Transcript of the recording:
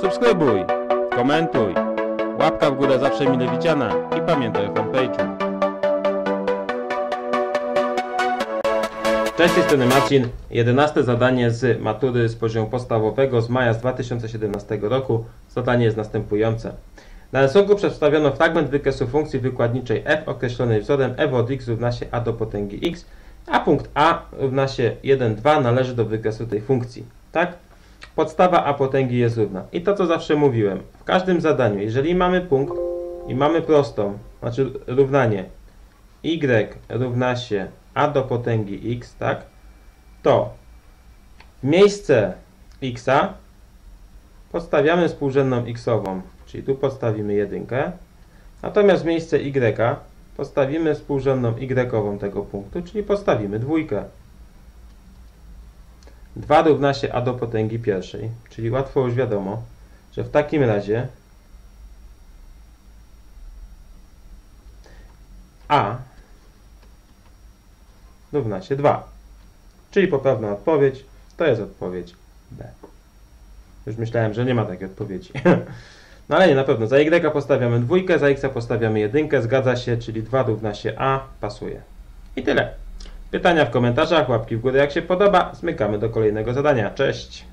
Subskrybuj, komentuj, łapka w górę zawsze mile widziana i pamiętaj o fanpage'u. Cześć, strony Marcin. 11 zadanie z matury z poziomu podstawowego z maja z 2017 roku. Zadanie jest następujące. Na rysunku przedstawiono fragment wykresu funkcji wykładniczej f określonej wzorem f od x równa się a do potęgi x, a punkt a równa się 1, 2 należy do wykresu tej funkcji. Tak? Podstawa a potęgi jest równa. I to co zawsze mówiłem, w każdym zadaniu, jeżeli mamy punkt i mamy prostą, znaczy równanie y równa się a do potęgi x, tak? To w miejsce xa podstawiamy współrzędną xową, czyli tu podstawimy jedynkę, natomiast w miejsce y postawimy współrzędną y tego punktu, czyli postawimy dwójkę. 2 równa się a do potęgi pierwszej, czyli łatwo już wiadomo, że w takim razie a równa się 2. Czyli poprawna odpowiedź to jest odpowiedź B. Już myślałem, że nie ma takiej odpowiedzi. No ale nie, na pewno. Za y postawiamy dwójkę, za x postawiamy jedynkę, zgadza się, czyli 2 równa się a, pasuje. I tyle. Pytania w komentarzach, łapki w górę jak się podoba. Zmykamy do kolejnego zadania. Cześć!